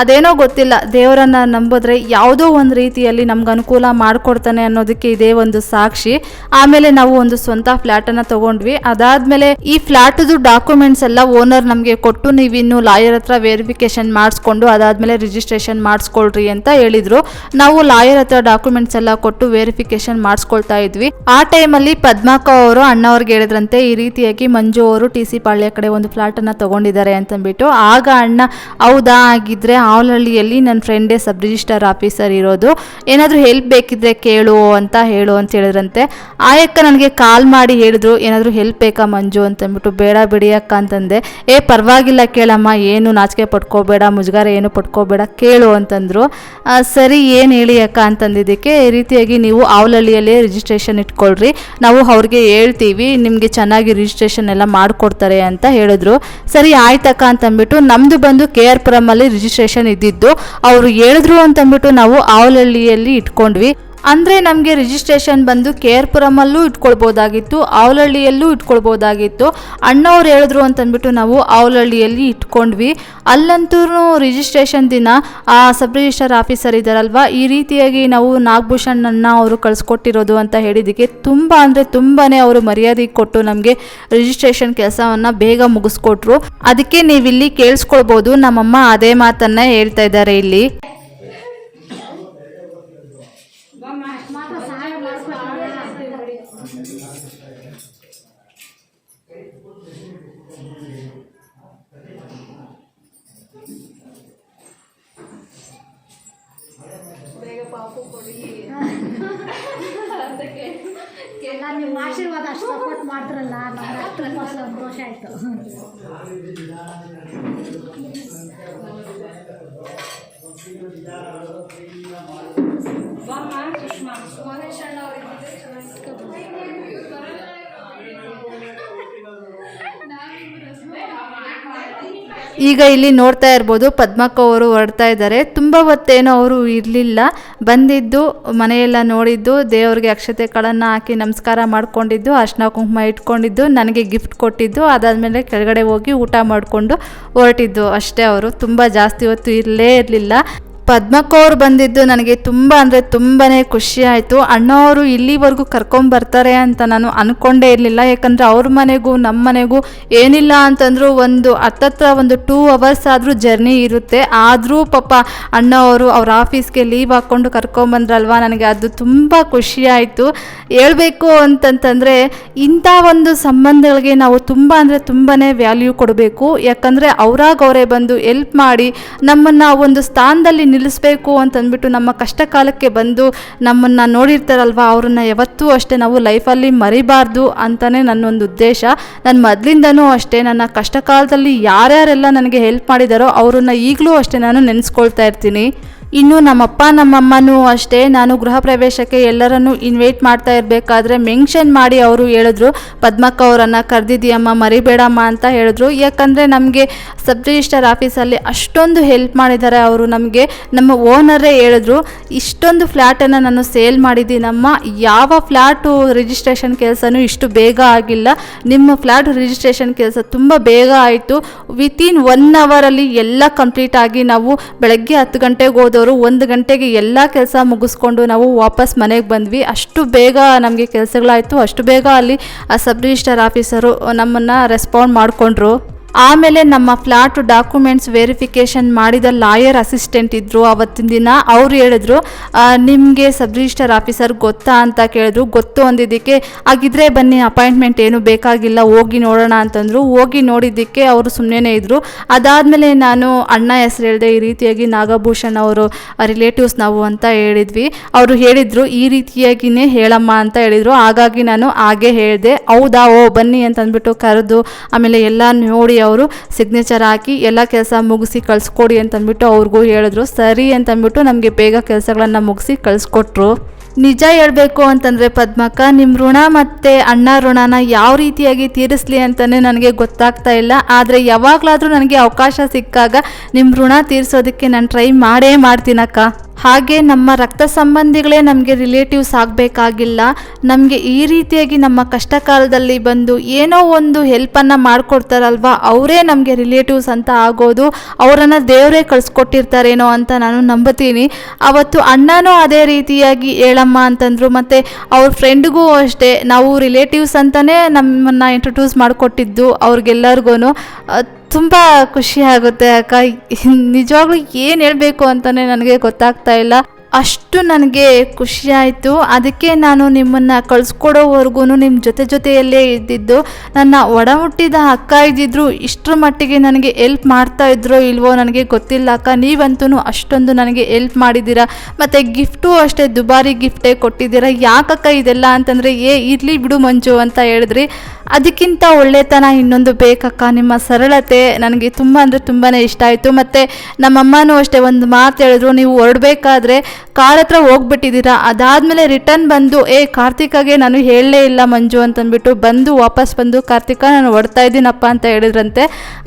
ಅದೇನೋ ಗೊತ್ತಿಲ್ಲ, ದೇವರನ್ನು ನಂಬಿದ್ರೆ ಯಾವುದೋ ಒಂದು ರೀತಿಯಲ್ಲಿ ನಮ್ಗೆ ಅನುಕೂಲ ಮಾಡಿಕೊಡ್ತಾನೆ ಅನ್ನೋದಕ್ಕೆ ಇದೇ ಒಂದು ಸಾಕ್ಷಿ. ಆಮೇಲೆ ನಾವು ಒಂದು ಸ್ವಂತ ಫ್ಲ್ಯಾಟನ್ನು ತೊಗೊಂಡ್ವಿ. ಅದಾದಮೇಲೆ ಈ ಫ್ಲ್ಯಾಟದು ಡಾಕ್ಯುಮೆಂಟ್ಸ್ ಎಲ್ಲ ಓನರ್ ನಮಗೆ ಕೊಟ್ಟು ನೀವಿನ್ನು ಲಾಯರ್ ಹತ್ರ ವೆರಿಫಿಕೇಶನ್ ಮಾಡಿಸ್ಕೊಂಡು ಅದಾದಮೇಲೆ ರಿಜಿಸ್ಟ್ರೇಷನ್ ಮಾಡಿಸ್ಕೊಳ್ರಿ ಅಂತ ಹೇಳಿದರು. ನಾವು ಲಾಯರ್ ಹತ್ರ ಡಾಕ್ಯುಮೆಂಟ್ಸ್ ಎಲ್ಲ ಕೊಟ್ಟು ವೆರಿಫಿಕೇಶನ್ ಮಾಡಿಸ್ಕೊಳ್ತಾ ಇದ್ವಿ. ಆ ಟೈಮಲ್ಲಿ ಪದ್ಮಾಕ ಅವರು ಅಣ್ಣವ್ರಿಗೆ ಹೇಳಿದ್ರಂತೆ, ಈ ರೀತಿಯಾಗಿ ಮಂಜು ಅವರು ಟಿ ಸಿ ಪಾಳ್ಯ ಕಡೆ ಒಂದು ಫ್ಲಾಟನ್ನು ತಗೊಂಡಿದ್ದಾರೆ ಅಂತಂದ್ಬಿಟ್ಟು. ಆಗ ಅಣ್ಣ, ಹೌದಾ, ಆಗಿದ್ರೆ ಆವಲಹಳ್ಳಿಯಲ್ಲಿ ನನ್ನ ಫ್ರೆಂಡೇ ಸಬ್ ರಿಜಿಸ್ಟರ್ ಆಫೀಸರ್ ಇರೋದು. ಏನಾದರೂ ಹೆಲ್ಪ್ ಬೇಕಿದ್ರೆ ಕೇಳು ಅಂತ ಹೇಳು ಅಂತ ಹೇಳಿದ್ರಂತೆ. ಆಯಕ್ಕ ನನಗೆ ಕಾಲ್ ಮಾಡಿ ಹೇಳಿದ್ರು, ಏನಾದರೂ ಹೆಲ್ಪ್ ಬೇಕಾ ಮಂಜು ಅಂತಂದ್ಬಿಟ್ಟು, ಬೇಡ ಬಿಡಿ ಅಕ್ಕ ಅಂತಂದೆ. ಏ, ಪರವಾಗಿಲ್ಲ ಕೇಳಮ್ಮ, ಏನು ನಾಚಿಕೆ ಪಡ್ಕೋಬೇಡ ಮುಜುಗಾರ ಏನು ಪಡ್ಕೋಬೇಡ ಕೇಳು ಅಂತಂದರು. ಸರಿ, ಏನು ಹೇಳಿ ಅಕ್ಕ ಅಂತಂದಿದ್ದಕ್ಕೆ ರೀತಿಯಾಗಿ ನೀವು ಆವಲಹಳ್ಳಿಯಲ್ಲೇ ರಿಜಿಸ್ಟ್ರೇಷನ್ ಇಟ್ಕೊಳ್ರಿ. ನಾವು ಅವ್ರಿಗೆ ಹೇಳ್ತೀವಿ, ನಿಮಗೆ ಚೆನ್ನಾಗಿ ರಿಜಿಸ್ಟ್ರೇಷನ್ ಎಲ್ಲ ಮಾಡಿಕೊಡ್ತಾರೆ ಅಂತ ಹೇಳಿದ್ರು. ಸರಿ ಆಯ್ತಕ್ಕ ಅಂತಂದ್ಬಿಟ್ಟು ನಮ್ಮದು ಬಂದು ಕೆ ಆರ್ ಪುರಮಲ್ಲಿ ರಿಜಿಸ್ಟ್ರೇಷನ್ ಇದ್ದಿದ್ದು, ಅವರು ಹೇಳಿದ್ರು ಅಂತಂದ್ಬಿಟ್ಟು ನಾವು ಆವಲಹಳ್ಳಿಯಲ್ಲಿ ಇಟ್ಕೊಂಡ್ವಿ. ಅಂದರೆ ನಮಗೆ ರಿಜಿಸ್ಟ್ರೇಷನ್ ಬಂದು ಕೆ ಆರ್ ಪುರಮಲ್ಲೂ ಇಟ್ಕೊಳ್ಬೋದಾಗಿತ್ತು ಆವಲಹಳ್ಳಿಯಲ್ಲೂ ಇಟ್ಕೊಳ್ಬೋದಾಗಿತ್ತು. ಅಣ್ಣವ್ರು ಹೇಳಿದ್ರು ಅಂತಂದ್ಬಿಟ್ಟು ನಾವು ಆವಲಹಳ್ಳಿಯಲ್ಲಿ ಇಟ್ಕೊಂಡ್ವಿ. ಅಲ್ಲಂತೂ ರಿಜಿಸ್ಟ್ರೇಷನ್ ದಿನ ಆ ಸಬ್ ರಿಜಿಸ್ಟರ್ ಆಫೀಸರ್ ಇದ್ದಾರಲ್ವ ಈ ರೀತಿಯಾಗಿ ನಾವು ನಾಗಭೂಷಣನ್ನು ಅವರು ಕಳಿಸ್ಕೊಟ್ಟಿರೋದು ಅಂತ ಹೇಳಿದ್ದಕ್ಕೆ ತುಂಬ ಅಂದರೆ ತುಂಬಾ ಅವರು ಮರ್ಯಾದೆ ಕೊಟ್ಟು ನಮಗೆ ರಿಜಿಸ್ಟ್ರೇಷನ್ ಕೆಲಸವನ್ನು ಬೇಗ ಮುಗಿಸ್ಕೊಟ್ರು. ಅದಕ್ಕೆ ನೀವಿಲ್ಲಿ ಕೇಳಿಸ್ಕೊಳ್ಬೋದು, ನಮ್ಮಮ್ಮ ಅದೇ ಮಾತನ್ನು ಹೇಳ್ತಾ ಇದ್ದಾರೆ ಇಲ್ಲಿ. ಎಲ್ಲ ನಿಮ್ಮ ಆಶೀರ್ವಾದ ಅಷ್ಟು ಸಪೋರ್ಟ್ ಮಾಡ್ತಾರಲ್ಲ ನಮ್ಗೆ ಅಷ್ಟು ತುಂಬ ಸಂತೋಷ ಆಯಿತು. ಈಗ ಇಲ್ಲಿ ನೋಡ್ತಾ ಇರ್ಬೋದು, ಪದ್ಮಕ್ಕ ಅವರು ಹೊರಡ್ತಾ ಇದ್ದಾರೆ. ತುಂಬ ಹೊತ್ತೇನೋ ಅವರು ಇರಲಿಲ್ಲ. ಬಂದಿದ್ದು, ಮನೆಯೆಲ್ಲ ನೋಡಿದ್ದು, ದೇವರಿಗೆ ಅಕ್ಷತೆ ಕಳನ್ನು ಹಾಕಿ ನಮಸ್ಕಾರ ಮಾಡಿಕೊಂಡಿದ್ದು, ಅರ್ಶಿನ ಕುಂಕುಮ ಇಟ್ಕೊಂಡಿದ್ದು, ನನಗೆ ಗಿಫ್ಟ್ ಕೊಟ್ಟಿದ್ದು, ಅದಾದಮೇಲೆ ಕೆಳಗಡೆ ಹೋಗಿ ಊಟ ಮಾಡಿಕೊಂಡು ಹೊರಟಿದ್ದು. ಅಷ್ಟೇ ಅವರು, ತುಂಬ ಜಾಸ್ತಿ ಹೊತ್ತು ಇರಲೇ ಇರಲಿಲ್ಲ. ಪದ್ಮಕ್ಕ ಅವ್ರು ಬಂದಿದ್ದು ನನಗೆ ತುಂಬ ಅಂದರೆ ತುಂಬಾ ಖುಷಿ ಆಯಿತು. ಅಣ್ಣವರು ಇಲ್ಲಿವರೆಗೂ ಕರ್ಕೊಂಬರ್ತಾರೆ ಅಂತ ನಾನು ಅಂದ್ಕೊಂಡೇ ಇರಲಿಲ್ಲ. ಯಾಕಂದರೆ ಅವ್ರ ಮನೆಗೂ ನಮ್ಮ ಮನೆಗೂ ಏನಿಲ್ಲ ಅಂತಂದರೂ ಒಂದು ಹತ್ತತ್ರ ಒಂದು ಟೂ ಅವರ್ಸ್ ಆದರೂ ಜರ್ನಿ ಇರುತ್ತೆ. ಆದರೂ ಪಾಪ ಅಣ್ಣವರು ಅವ್ರ ಆಫೀಸ್ಗೆ ಲೀವ್ ಹಾಕ್ಕೊಂಡು ಕರ್ಕೊಂಬಂದ್ರಲ್ವ ನನಗೆ ಅದು ತುಂಬ ಖುಷಿ ಆಯಿತು. ಹೇಳ್ಬೇಕು ಅಂತಂತಂದರೆ ಇಂಥ ಒಂದು ಸಂಬಂಧಗಳಿಗೆ ನಾವು ತುಂಬ ಅಂದರೆ ತುಂಬಾ ವ್ಯಾಲ್ಯೂ ಕೊಡಬೇಕು. ಯಾಕಂದರೆ ಅವರಾಗ ಅವರೇ ಬಂದು ಎಲ್ಪ್ ಮಾಡಿ ನಮ್ಮನ್ನು ಒಂದು ಸ್ಥಾನದಲ್ಲಿ ನಿಲ್ಲಿಸ್ಬೇಕು ಅಂತಂದ್ಬಿಟ್ಟು ನಮ್ಮ ಕಷ್ಟ ಕಾಲಕ್ಕೆ ಬಂದು ನಮ್ಮನ್ನು ನೋಡಿರ್ತಾರಲ್ವ, ಅವ್ರನ್ನ ಯಾವತ್ತೂ ಅಷ್ಟೇ ನಾವು ಲೈಫಲ್ಲಿ ಮರಿಬಾರ್ದು ಅಂತಲೇ ನನ್ನೊಂದು ಉದ್ದೇಶ. ನಾನು ಮೊದಲಿಂದನೂ ಅಷ್ಟೇ, ನನ್ನ ಕಷ್ಟ ಕಾಲದಲ್ಲಿ ಯಾರ್ಯಾರೆಲ್ಲ ನನಗೆ ಹೆಲ್ಪ್ ಮಾಡಿದಾರೋ ಅವ್ರನ್ನ ಈಗಲೂ ಅಷ್ಟೇ ನಾನು ನೆನೆಸ್ಕೊಳ್ತಾ ಇರ್ತೀನಿ. ಇನ್ನು ನಮ್ಮಪ್ಪ, ನಮ್ಮಮ್ಮನೂ ಅಷ್ಟೇ. ನಾನು ಗೃಹ ಪ್ರವೇಶಕ್ಕೆ ಎಲ್ಲರನ್ನೂ ಇನ್ವೈಟ್ ಮಾಡ್ತಾ ಇರಬೇಕಾದ್ರೆ ಮೆನ್ಷನ್ ಮಾಡಿ ಅವರು ಹೇಳಿದ್ರು. ಪದ್ಮಕ್ಕ ಅವರನ್ನು ಕರೆದಿದ್ದೀಯಮ್ಮ, ಮರಿಬೇಡಮ್ಮ ಅಂತ ಹೇಳಿದ್ರು. ಯಾಕಂದರೆ ನಮಗೆ ಸಬ್ ರಿಜಿಸ್ಟರ್ ಆಫೀಸಲ್ಲಿ ಅಷ್ಟೊಂದು ಹೆಲ್ಪ್ ಮಾಡಿದ್ದಾರೆ ಅವರು ನಮಗೆ. ನಮ್ಮ ಓನರೇ ಹೇಳಿದ್ರು, ಇಷ್ಟೊಂದು ಫ್ಲ್ಯಾಟನ್ನು ನಾನು ಸೇಲ್ ಮಾಡಿದ್ದೀನಮ್ಮ. ಯಾವ ಫ್ಲ್ಯಾಟು ರಿಜಿಸ್ಟ್ರೇಷನ್ ಕೆಲಸನೂ ಇಷ್ಟು ಬೇಗ ಆಗಿಲ್ಲ. ನಿಮ್ಮ ಫ್ಲ್ಯಾಟ್ ರಿಜಿಸ್ಟ್ರೇಷನ್ ಕೆಲಸ ತುಂಬ ಬೇಗ ಆಯಿತು. ವಿತಿನ್ ಒನ್ ಅವರಲ್ಲಿ ಎಲ್ಲ ಕಂಪ್ಲೀಟ್ ಆಗಿ ನಾವು ಬೆಳಗ್ಗೆ ಹತ್ತು ಗಂಟೆಗೆ ಹೋದವರು ಒಂದು ಗಂಟೆಗೆ ಎಲ್ಲ ಕೆಲಸ ಮುಗಿಸ್ಕೊಂಡು ನಾವು ವಾಪಸ್ ಮನೆಗೆ ಬಂದ್ವಿ. ಅಷ್ಟು ಬೇಗ ನಮಗೆ ಕೆಲಸಗಳಾಯಿತು. ಅಷ್ಟು ಬೇಗ ಅಲ್ಲಿ ಆ ಸಬ್ ರಿಜಿಸ್ಟರ್ ಆಫೀಸರು ನಮ್ಮನ್ನು ರೆಸ್ಪಾಂಡ್ ಮಾಡಿಕೊಂಡ್ರು. ಆಮೇಲೆ ನಮ್ಮ ಫ್ಲ್ಯಾಟ್ ಡಾಕ್ಯುಮೆಂಟ್ಸ್ ವೆರಿಫಿಕೇಷನ್ ಮಾಡಿದ ಲಾಯರ್ ಅಸಿಸ್ಟೆಂಟ್ ಇದ್ದರು ಅವತ್ತಿನ ದಿನ. ಅವ್ರು ಹೇಳಿದ್ರು ನಿಮಗೆ ಸಬ್ ರಿಜಿಸ್ಟರ್ ಆಫೀಸರ್ ಗೊತ್ತಾ ಅಂತ ಕೇಳಿದ್ರು. ಗೊತ್ತು ಅಂದಿದ್ದಕ್ಕೆ, ಹಾಗಿದ್ರೆ ಬನ್ನಿ, ಅಪಾಯಿಂಟ್ಮೆಂಟ್ ಏನು ಬೇಕಾಗಿಲ್ಲ, ಹೋಗಿ ನೋಡೋಣ ಅಂತಂದರು. ಹೋಗಿ ನೋಡಿದ್ದಕ್ಕೆ ಅವರು ಸುಮ್ಮನೆ ಇದ್ದರು ಅದಾದಮೇಲೆ ನಾನು ಅಣ್ಣ ಹೆಸರು ಹೇಳಿದೆ, ಈ ರೀತಿಯಾಗಿ ನಾಗಭೂಷಣ್ ಅವರು ರಿಲೇಟಿವ್ಸ್ ನಾವು ಅಂತ ಹೇಳಿದ್ವಿ. ಅವರು ಹೇಳಿದರು, ಈ ರೀತಿಯಾಗಿಯೇ ಹೇಳಮ್ಮ ಅಂತ ಹೇಳಿದರು. ಹಾಗಾಗಿ ನಾನು ಹಾಗೆ ಹೇಳಿದೆ, ಹೌದಾ, ಓ, ಬನ್ನಿ ಅಂತ ಅಂದ್ಬಿಟ್ಟು ಕರೆದು, ಆಮೇಲೆ ಎಲ್ಲ ನೋಡಿ ಅವರು ಸಿಗ್ನೇಚರ್ ಹಾಕಿ ಎಲ್ಲ ಕೆಲಸ ಮುಗಿಸಿ ಕಳಿಸ್ಕೊಡಿ ಅಂತಂದ್ಬಿಟ್ಟು ಅವ್ರಿಗೂ ಹೇಳಿದ್ರು. ಸರಿ ಅಂತಂದ್ಬಿಟ್ಟು ನಮಗೆ ಬೇಗ ಕೆಲಸಗಳನ್ನು ಮುಗಿಸಿ ಕಳಿಸ್ಕೊಟ್ರು. ನಿಜ ಹೇಳಬೇಕು ಅಂತಂದರೆ ಪದ್ಮಕ್ಕ ನಿಮ್ಮ ಋಣ ಮತ್ತು ಅಣ್ಣ ಋಣನ ಯಾವ ರೀತಿಯಾಗಿ ತೀರಿಸಲಿ ಅಂತಲೇ ನನಗೆ ಗೊತ್ತಾಗ್ತಾ ಇಲ್ಲ. ಆದರೆ ಯಾವಾಗಲಾದರೂ ನನಗೆ ಅವಕಾಶ ಸಿಕ್ಕಾಗ ನಿಮ್ಮ ಋಣ ತೀರಿಸೋದಕ್ಕೆ ನಾನು ಟ್ರೈ ಮಾಡೇ ಮಾಡ್ತೀನಕ್ಕ. ಹಾಗೆ ನಮ್ಮ ರಕ್ತ ಸಂಬಂಧಿಗಳೇ ನಮಗೆ ರಿಲೇಟಿವ್ಸ್ ಆಗಬೇಕಾಗಿಲ್ಲ. ನಮಗೆ ಈ ರೀತಿಯಾಗಿ ನಮ್ಮ ಕಷ್ಟ ಕಾಲದಲ್ಲಿ ಬಂದು ಏನೋ ಒಂದು ಹೆಲ್ಪನ್ನು ಮಾಡಿಕೊಡ್ತಾರಲ್ವ? ಅವರೇ ನಮಗೆ ರಿಲೇಟಿವ್ಸ್ ಅಂತ ಆಗೋದು, ಅವರನ್ನು ದೇವರೇ ಕಳಿಸ್ಕೊಟ್ಟಿರ್ತಾರೇನೋ ಅಂತ ನಾನು ನಂಬುತ್ತೀನಿ. ಅವತ್ತು ಅಣ್ಣನೂ ಅದೇ ರೀತಿಯಾಗಿ ಹೇಳಮ್ಮ ಅಂತಂದರು, ಮತ್ತು ಅವ್ರ ಫ್ರೆಂಡ್ಗೂ ಅಷ್ಟೇ, ನಾವು ರಿಲೇಟಿವ್ಸ್ ಅಂತಲೇ ನಮ್ಮನ್ನು ಇಂಟ್ರೊಡ್ಯೂಸ್ ಮಾಡಿಕೊಟ್ಟಿದ್ದು ಅವ್ರಿಗೆಲ್ಲರಿಗೂ ತುಂಬ ಖುಷಿ ಆಗುತ್ತೆ ಅಕ್ಕ. ನಿಜವಾಗ್ಲೂ ಏನು ಹೇಳಬೇಕು ಅಂತಲೇ ನನಗೆ ಗೊತ್ತಾಗ್ತಾ ಇಲ್ಲ. ಅಷ್ಟು ನನಗೆ ಖುಷಿಯಾಯಿತು ಅದಕ್ಕೆ ನಾನು ನಿಮ್ಮನ್ನು ಕಳಿಸ್ಕೊಡೋವರೆಗೂ ನಿಮ್ಮ ಜೊತೆ ಜೊತೆಯಲ್ಲೇ ಇದ್ದಿದ್ದು. ನನ್ನ ಒಡಹುಟ್ಟಿದ ಅಕ್ಕ ಇದ್ದಿದ್ರು ಇಷ್ಟರ ಮಟ್ಟಿಗೆ ನನಗೆ ಎಲ್ಪ್ ಮಾಡ್ತಾ ಇದ್ರೋ ಇಲ್ವೋ ನನಗೆ ಗೊತ್ತಿಲ್ಲ ಅಕ್ಕ. ನೀವಂತೂ ಅಷ್ಟೊಂದು ನನಗೆ ಎಲ್ಪ್ ಮಾಡಿದ್ದೀರಾ? ಮತ್ತು ಗಿಫ್ಟು ಅಷ್ಟೇ ದುಬಾರಿ ಗಿಫ್ಟೇ ಕೊಟ್ಟಿದ್ದೀರಾ? ಯಾಕಕ್ಕ ಇದೆಲ್ಲ ಅಂತಂದರೆ, ಏ, ಇರಲಿ ಬಿಡು ಮಂಜು ಅಂತ ಹೇಳಿದ್ರಿ. ಅದಕ್ಕಿಂತ ಒಳ್ಳೆತನ ಇನ್ನೊಂದು ಬೇಕಕ್ಕ, ನಿಮ್ಮ ಸರಳತೆ ನನಗೆ ತುಂಬ ಅಂದರೆ ತುಂಬಾ ಇಷ್ಟ ಆಯಿತು. ಮತ್ತು ನಮ್ಮಮ್ಮನೂ ಅಷ್ಟೇ ಒಂದು ಮಾತು ಹೇಳಿದ್ರು, ನೀವು ಹೊರಡಬೇಕಾದ್ರೆ ಕಾರ್ ಹತ್ರ ಹೋಗ್ಬಿಟ್ಟಿದ್ದೀರಾ, ಅದಾದಮೇಲೆ ರಿಟರ್ನ್ ಬಂದು, ಏ, ಕಾರ್ತಿಕಾಗೆ ನಾನು ಹೇಳಲೇ ಇಲ್ಲ ಮಂಜು ಅಂತಂದ್ಬಿಟ್ಟು ಬಂದು ವಾಪಸ್ ಬಂದು, ಕಾರ್ತಿಕ, ನಾನು ಹೊಡ್ತಾ ಇದ್ದೀನಪ್ಪ ಅಂತ ಹೇಳಿದ್ರಂತೆ.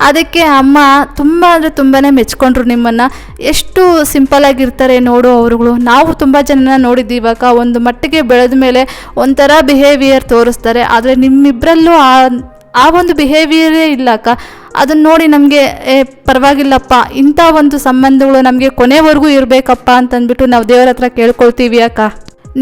ಅದಕ್ಕೆ ಅಮ್ಮ ತುಂಬ ಅಂದರೆ ತುಂಬಾ ಮೆಚ್ಕೊಂಡ್ರು ನಿಮ್ಮನ್ನು. ಎಷ್ಟು ಸಿಂಪಲ್ ಆಗಿರ್ತಾರೆ ನೋಡು ಅವರುಗಳು. ನಾವು ತುಂಬ ಜನನ ನೋಡಿದ್ದೀವಾಗ ಒಂದು ಮಟ್ಟಿಗೆ ಬೆಳೆದ ಮೇಲೆ ಒಂಥರ ಬಿಹೇವಿಯರ್ ತೋರಿಸ್ತಾರೆ. ಆದರೆ ನಿಮ್ಮಿಬ್ಬರಲ್ಲೂ ಆ ಆ ಒಂದು ಬಿಹೇವಿಯರೇ ಇಲ್ಲ ಅಕ್ಕ. ಅದನ್ನ ನೋಡಿ ನಮಗೆ, ಏ, ಪರವಾಗಿಲ್ಲಪ್ಪ, ಇಂಥ ಒಂದು ಸಂಬಂಧಗಳು ನಮಗೆ ಕೊನೆವರೆಗೂ ಇರಬೇಕಪ್ಪ ಅಂತಂದ್ಬಿಟ್ಟು ನಾವು ದೇವರ ಹತ್ರ ಕೇಳ್ಕೊಳ್ತೀವಿ ಅಕ್ಕ.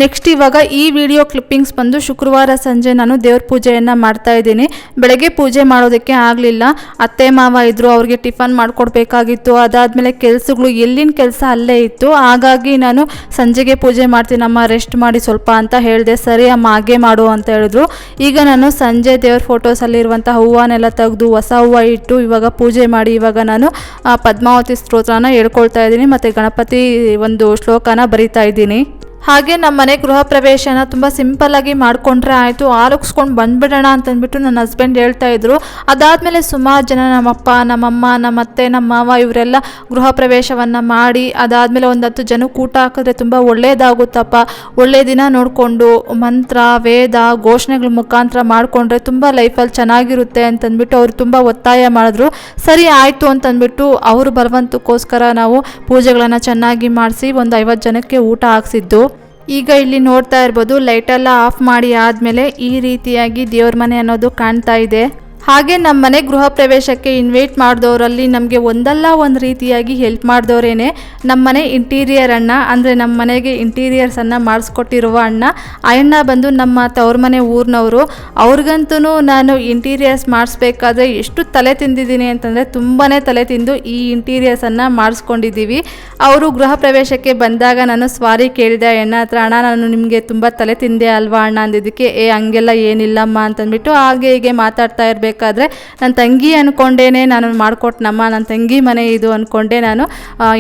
ನೆಕ್ಸ್ಟ್ ಇವಾಗ ಈ ವಿಡಿಯೋ ಕ್ಲಿಪ್ಪಿಂಗ್ಸ್ ಬಂದು ಶುಕ್ರವಾರ ಸಂಜೆ ನಾನು ದೇವ್ರ ಪೂಜೆಯನ್ನು ಮಾಡ್ತಾ ಇದ್ದೀನಿ. ಬೆಳಗ್ಗೆ ಪೂಜೆ ಮಾಡೋದಕ್ಕೆ ಆಗಲಿಲ್ಲ. ಅತ್ತೆ, ಮಾವ ಇದ್ದರು ಅವ್ರಿಗೆ ಟಿಫನ್ ಮಾಡಿಕೊಡ್ಬೇಕಾಗಿತ್ತು. ಅದಾದಮೇಲೆ ಕೆಲಸಗಳು ಎಲ್ಲಿನ ಕೆಲಸ ಅಲ್ಲೇ ಇತ್ತು. ಹಾಗಾಗಿ ನಾನು ಸಂಜೆಗೆ ಪೂಜೆ ಮಾಡ್ತೀನಮ್ಮ ರೆಸ್ಟ್ ಮಾಡಿ ಸ್ವಲ್ಪ ಅಂತ ಹೇಳಿದೆ. ಸರಿ, ಅಮ್ಮ, ಹಾಗೆ ಮಾಡು ಅಂತ ಹೇಳಿದ್ರು. ಈಗ ನಾನು ಸಂಜೆ ದೇವ್ರ ಫೋಟೋಸಲ್ಲಿರುವಂಥ ಹೂವನ್ನೆಲ್ಲ ತೆಗೆದು ಹೊಸ ಹೂವು ಇಟ್ಟು ಇವಾಗ ಪೂಜೆ ಮಾಡಿ ಇವಾಗ ನಾನು ಪದ್ಮಾವತಿ ಸ್ತೋತ್ರನ ಹೇಳ್ಕೊಳ್ತಾ ಇದ್ದೀನಿ. ಮತ್ತು ಗಣಪತಿ ಒಂದು ಶ್ಲೋಕನ ಬರಿತಾ ಇದ್ದೀನಿ. ಹಾಗೆ ನಮ್ಮ ಮನೆ ಗೃಹ ಪ್ರವೇಶನ ತುಂಬ ಸಿಂಪಲ್ಲಾಗಿ ಮಾಡಿಕೊಂಡ್ರೆ ಆಯಿತು, ಆಲೋಕ್ಸ್ಕೊಂಡು ಬಂದ್ಬಿಡೋಣ ಅಂತಂದ್ಬಿಟ್ಟು ನನ್ನ ಹಸ್ಬೆಂಡ್ ಹೇಳ್ತಾ ಇದ್ರು. ಅದಾದಮೇಲೆ ಸುಮಾರು ಜನ ನಮ್ಮಪ್ಪ, ನಮ್ಮಮ್ಮ, ನಮ್ಮತ್ತೆ ನಮ್ಮ ಮಾವ ಇವರೆಲ್ಲ ಗೃಹ ಪ್ರವೇಶವನ್ನು ಮಾಡಿ, ಅದಾದಮೇಲೆ ಒಂದು ಹತ್ತು ಜನ ಊಟ ಹಾಕಿದ್ರೆ ತುಂಬ ಒಳ್ಳೆಯದಾಗುತ್ತಪ್ಪ ಒಳ್ಳೆಯ ದಿನ ನೋಡಿಕೊಂಡು ಮಂತ್ರ, ವೇದ, ಘೋಷಣೆಗಳ ಮುಖಾಂತರ ಮಾಡಿಕೊಂಡ್ರೆ ತುಂಬ ಲೈಫಲ್ಲಿ ಚೆನ್ನಾಗಿರುತ್ತೆ ಅಂತಂದ್ಬಿಟ್ಟು ಅವರು ತುಂಬ ಒತ್ತಾಯ ಮಾಡಿದ್ರು. ಸರಿ ಆಯಿತು ಅಂತಂದ್ಬಿಟ್ಟು ಅವರು ಬರುವಂತಕ್ಕೋಸ್ಕರ ನಾವು ಪೂಜೆಗಳನ್ನು ಚೆನ್ನಾಗಿ ಮಾಡಿಸಿ ಒಂದು ಐವತ್ತು ಜನಕ್ಕೆ ಊಟ ಹಾಕ್ಸಿದ್ದು. ಈಗ ಇಲ್ಲಿ ನೋಡ್ತಾ ಇರ್ಬೋದು ಲೈಟೆಲ್ಲ ಆಫ್ ಮಾಡಿ ಆದಮೇಲೆ ಈ ರೀತಿಯಾಗಿ ದೇವ್ರ ಮನೆ ಅನ್ನೋದು ಕಾಣ್ತಾ ಇದೆ. ಹಾಗೆ ನಮ್ಮ ಮನೆ ಗೃಹ ಪ್ರವೇಶಕ್ಕೆ ಇನ್ವೈಟ್ ಮಾಡಿದವರಲ್ಲಿ ನಮಗೆ ಒಂದಲ್ಲ ಒಂದು ರೀತಿಯಾಗಿ ಹೆಲ್ಪ್ ಮಾಡಿದವರೇನೆ ನಮ್ಮ ಮನೆ ಇಂಟೀರಿಯರ್ ಅಣ್ಣ. ಅಂದರೆ ನಮ್ಮ ಮನೆಗೆ ಇಂಟೀರಿಯರ್ಸನ್ನು ಮಾಡಿಸ್ಕೊಟ್ಟಿರುವ ಅಣ್ಣ. ಆ ಅಣ್ಣ ಬಂದು ನಮ್ಮ ತವ್ರ ಮನೆ ಊರಿನವರು. ಅವ್ರಿಗಂತೂ ನಾನು ಇಂಟೀರಿಯರ್ಸ್ ಮಾಡಿಸ್ಬೇಕಾದ್ರೆ ಎಷ್ಟು ತಲೆ ತಿಂದಿದ್ದೀನಿ ಅಂತಂದರೆ ತುಂಬಾ ತಲೆ ತಿಂದು ಈ ಇಂಟೀರಿಯರ್ಸನ್ನು ಮಾಡಿಸ್ಕೊಂಡಿದ್ದೀವಿ. ಅವರು ಗೃಹ ಪ್ರವೇಶಕ್ಕೆ ಬಂದಾಗ ನಾನು ಸ್ವಾರಿ ಕೇಳಿದೆ, ಅಣ್ಣ ಹತ್ರ ಅಣ್ಣ, ನಾನು ನಿಮಗೆ ತುಂಬ ತಲೆ ತಿಂದೆ ಅಲ್ವಾ ಅಣ್ಣ? ಅಂದಿದ್ದಕ್ಕೆ, ಏ, ಹಂಗೆಲ್ಲ ಏನಿಲ್ಲಮ್ಮ, ಅಂತಂದ್ಬಿಟ್ಟು ಹಾಗೆ ಹೀಗೆ ಮಾತಾಡ್ತಾ ಇರಬೇಕಾದ್ರೆ ನನ್ನ ತಂಗಿ ಅಂದ್ಕೊಂಡೇ ನಾನು ಮಾಡಿಕೊಟ್ನಮ್ಮ ನನ್ನ ತಂಗಿ ಮನೆ ಇದು ಅಂದ್ಕೊಂಡೆ ನಾನು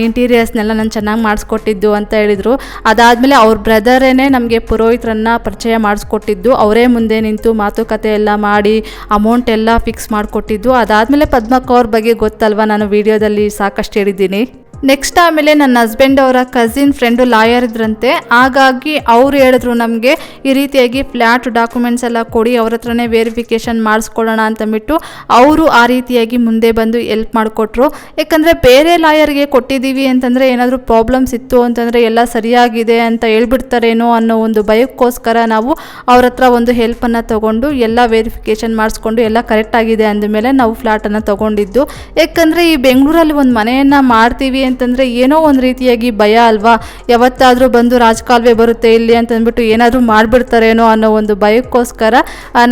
ಇಂಟೀರಿಯರ್ಸ್ನೆಲ್ಲ ನಾನು ಚೆನ್ನಾಗಿ ಮಾಡಿಸ್ಕೊಟ್ಟಿದ್ದು ಅಂತ ಹೇಳಿದರು. ಅದಾದಮೇಲೆ ಅವ್ರ ಬ್ರದರೇನೆ ನಮಗೆ ಪುರೋಹಿತರನ್ನು ಪರಿಚಯ ಮಾಡಿಸ್ಕೊಟ್ಟಿದ್ದು. ಅವರೇ ಮುಂದೆ ನಿಂತು ಮಾತುಕತೆ ಎಲ್ಲ ಮಾಡಿ ಅಮೌಂಟ್ ಎಲ್ಲ ಫಿಕ್ಸ್ ಮಾಡಿಕೊಟ್ಟಿದ್ದು. ಅದಾದಮೇಲೆ ಪದ್ಮಕ್ಕ ಅವ್ರ ಬಗ್ಗೆ ಗೊತ್ತಲ್ವ? ನಾನು ವಿಡಿಯೋದಲ್ಲಿ ಸಾಕಷ್ಟು ಹೇಳಿದ್ದೀನಿ. ನೆಕ್ಸ್ಟ್ ಆಮೇಲೆ ನನ್ನ ಹಸ್ಬೆಂಡ್ ಅವರ ಕಸಿನ್ ಫ್ರೆಂಡು ಲಾಯರ್ ಇದ್ರಂತೆ. ಹಾಗಾಗಿ ಅವ್ರು ಹೇಳಿದ್ರು ನಮಗೆ ಈ ರೀತಿಯಾಗಿ ಫ್ಲ್ಯಾಟ್ ಡಾಕ್ಯುಮೆಂಟ್ಸ್ ಎಲ್ಲ ಕೊಡಿ, ಅವ್ರ ಹತ್ರನೇ ವೇರಿಫಿಕೇಷನ್ ಮಾಡಿಸ್ಕೊಳ್ಳೋಣ ಅಂತಂದ್ಬಿಟ್ಟು ಅವರು ಆ ರೀತಿಯಾಗಿ ಮುಂದೆ ಬಂದು ಎಲ್ಪ್ ಮಾಡಿಕೊಟ್ರು. ಯಾಕಂದರೆ ಬೇರೆ ಲಾಯರ್ಗೆ ಕೊಟ್ಟಿದ್ದೀವಿ ಅಂತಂದರೆ ಏನಾದರೂ ಪ್ರಾಬ್ಲಮ್ಸ್ ಇತ್ತು ಅಂತಂದರೆ ಎಲ್ಲ ಸರಿಯಾಗಿದೆ ಅಂತ ಹೇಳ್ಬಿಡ್ತಾರೇನೋ ಅನ್ನೋ ಒಂದು ಭಯಕ್ಕೋಸ್ಕರ ನಾವು ಅವ್ರ ಹತ್ರ ಒಂದು ಹೆಲ್ಪನ್ನು ತೊಗೊಂಡು ಎಲ್ಲ ವೇರಿಫಿಕೇಷನ್ ಮಾಡಿಸ್ಕೊಂಡು ಎಲ್ಲ ಕರೆಕ್ಟ್ ಆಗಿದೆ ಅಂದಮೇಲೆ ನಾವು ಫ್ಲ್ಯಾಟನ್ನು ತಗೊಂಡಿದ್ದು. ಯಾಕಂದರೆ ಈ ಬೆಂಗಳೂರಲ್ಲಿ ಒಂದು ಮನೆಯನ್ನು ಮಾಡ್ತೀವಿ ಅಂತಂದರೆ ಏನೋ ಒಂದು ರೀತಿಯಾಗಿ ಭಯ ಅಲ್ವಾ? ಯಾವತ್ತಾದರೂ ಬಂದು ರಾಜಕಾಲುವೆ ಬರುತ್ತೆ ಇಲ್ಲಿ ಅಂತಂದ್ಬಿಟ್ಟು ಏನಾದರೂ ಮಾಡಿಬಿಡ್ತಾರೇನೋ ಅನ್ನೋ ಒಂದು ಭಯಕ್ಕೋಸ್ಕರ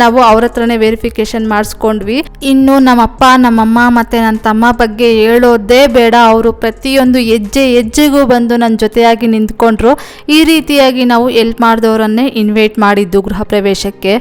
ನಾವು ಅವ್ರ ಹತ್ರನೇ ವೆರಿಫಿಕೇಷನ್ ಮಾಡಿಸ್ಕೊಂಡ್ವಿ. ಇನ್ನು ನಮ್ಮಪ್ಪ, ನಮ್ಮಮ್ಮ ಮತ್ತು ನನ್ನ ತಮ್ಮ ಬಗ್ಗೆ ಹೇಳೋದೇ ಬೇಡ. ಅವರು ಪ್ರತಿಯೊಂದು ಹೆಜ್ಜೆ ಹೆಜ್ಜೆಗೂ ಬಂದು ನನ್ನ ಜೊತೆಯಾಗಿ ನಿಂತ್ಕೊಂಡ್ರು. ಈ ರೀತಿಯಾಗಿ ನಾವು ಎಲ್ಪ್ ಮಾಡಿದವರನ್ನೇ ಇನ್ವೈಟ್ ಮಾಡಿದ್ದು ಗೃಹ ಪ್ರವೇಶಕ್ಕೆ.